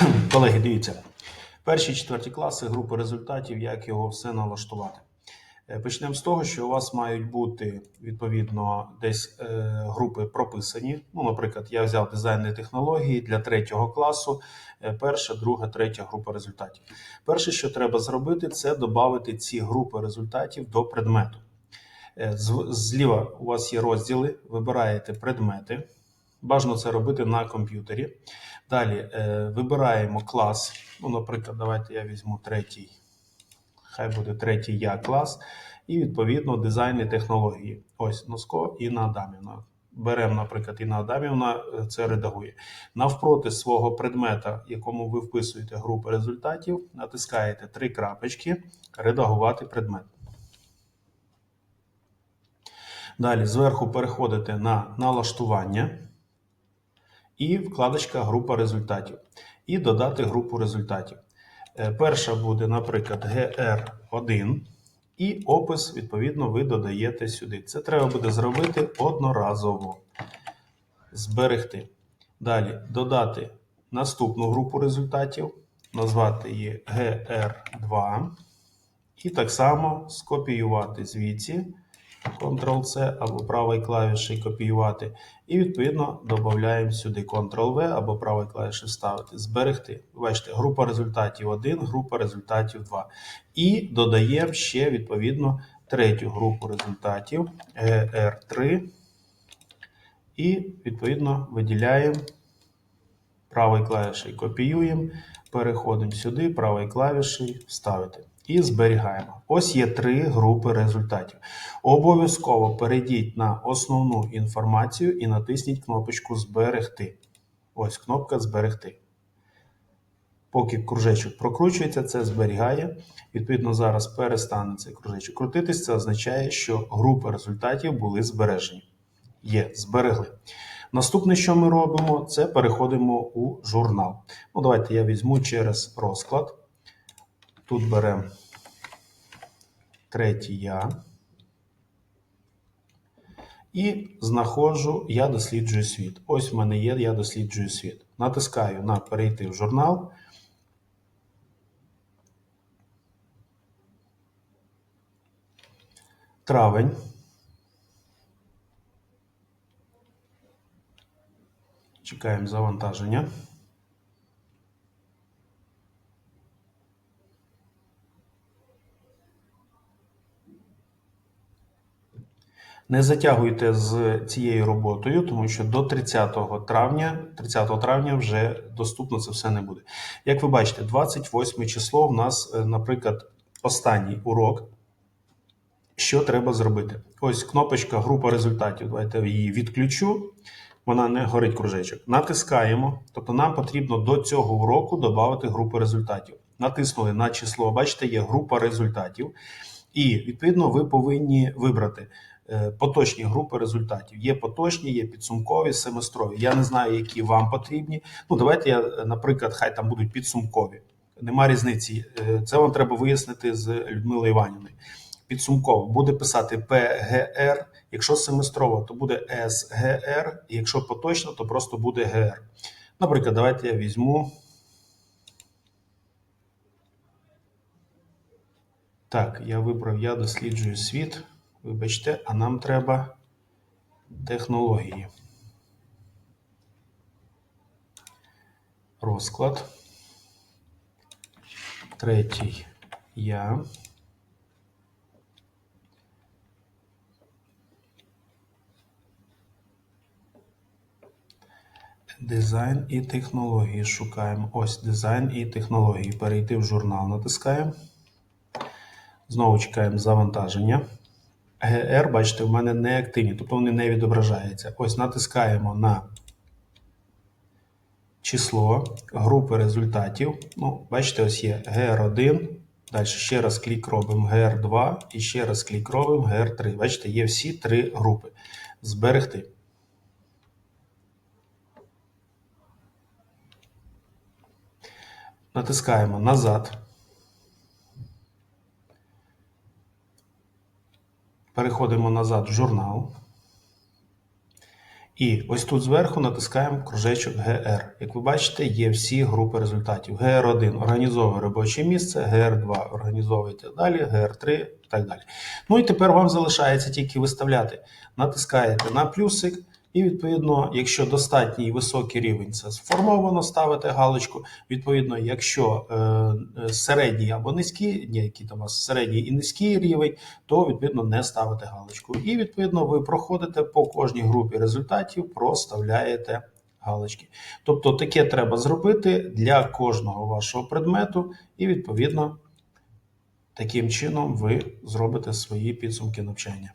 Колеги, дивіться. Перші четверті класи, групи результатів, як його все налаштувати. Е, Почнемо з того, що у вас мають бути відповідно десь е, групи прописані. Ну, наприклад, я взяв дизайнні технології для третього класу. е, Перша, друга, третя група результатів. Перше, що треба зробити, це додати ці групи результатів до предмету. Е, Зліва у вас є розділи, вибираєте предмети. Бажано це робити на комп'ютері. Далі е, вибираємо клас. Ну, наприклад, давайте я візьму третій. Хай буде третій я клас. І відповідно дизайни технології. Ось Носко і на Адамівна. Беремо, наприклад, Інна Адамівна е, це редагує. Навпроти свого предмета, якому ви вписуєте групи результатів, натискаєте три крапочки, редагувати предмет. Далі зверху переходите на налаштування і вкладочка група результатів. І додати групу результатів. Е, Перша буде, наприклад, GR1, і опис, відповідно, ви додаєте сюди. Це треба буде зробити одноразово. Зберегти. Далі додати наступну групу результатів, назвати її GR2. І так само скопіювати звідси. Ctrl-C або правою клавішею копіювати. І відповідно додаємо сюди Ctrl-V або правою клавішею вставити. Зберегти. Бачите, група результатів 1, група результатів 2. І додаємо ще відповідно третю групу результатів GR3. І відповідно виділяємо правою клавішею копіюємо, переходимо сюди, правою клавішею вставити. І зберігаємо. Ось є три групи результатів. Обов'язково перейдіть на основну інформацію і натисніть кнопочку Зберегти. Ось кнопка Зберегти. Поки кружечок прокручується, це зберігає. Відповідно, зараз перестане цей кружечок крутитись. Це означає, що групи результатів були збережені. Є, зберегли. Наступне, що ми робимо, це переходимо у журнал. Ну, давайте я візьму через розклад. Тут беремо третій я. І знаходжу Я досліджую світ. Ось в мене є Я досліджую світ. Натискаю на перейти в журнал. Травень. Чекаємо завантаження. Не затягуйте з цією роботою, тому що до 30 травня, 30 травня вже доступно це все не буде. Як ви бачите, 28 число в нас, е, наприклад, останній урок. Що треба зробити? Ось кнопочка група результатів. Давайте її відключу. Вона не горить кружечок. Натискаємо. Тобто нам потрібно до цього уроку додати групу результатів. Натиснули на число. Бачите, є група результатів. І відповідно ви повинні вибрати поточні групи результатів. Є поточні, є підсумкові, семестрові. Я не знаю, які вам потрібні. Ну, давайте я, е, наприклад, хай там будуть підсумкові. Нема різниці. Е, Це вам треба вияснити з Людмилою Іванівною. Підсумково буде писати ПГР. Якщо семестрово, то буде СГР. Якщо поточно, то просто буде ГР. Наприклад, давайте я візьму. Так, я вибрав, я досліджую світ. Вибачте, а нам треба технології. Розклад. Третій я. Дизайн і технології шукаємо. Ось дизайн і технології. Перейти в журнал натискаємо. Знову чекаємо завантаження. ГР, бачите, в мене не активні, тобто вони не відображаються. Ось натискаємо на число групи результатів. Ну, бачите, ось є GR1. Далі ще раз клік робимо GR2 і ще раз клік робимо GR3. Бачите, є всі три групи. Зберегти. Натискаємо назад. Переходимо назад в журнал. І ось тут зверху натискаємо кружечок GR. Як ви бачите, є всі групи результатів. GR1 організовує робоче місце, GR2 організовує так далі, GR3 і так далі. Ну і тепер вам залишається тільки виставляти. Натискаєте на плюсик, і відповідно, якщо достатній високий рівень це сформовано, ставите галочку. Відповідно, якщо е, е, середній або низький, ні, який там вас середній і низький рівень, то відповідно не ставите галочку. І відповідно ви проходите по кожній групі результатів, проставляєте галочки. Тобто таке треба зробити для кожного вашого предмету, і відповідно таким чином ви зробите свої підсумки навчання.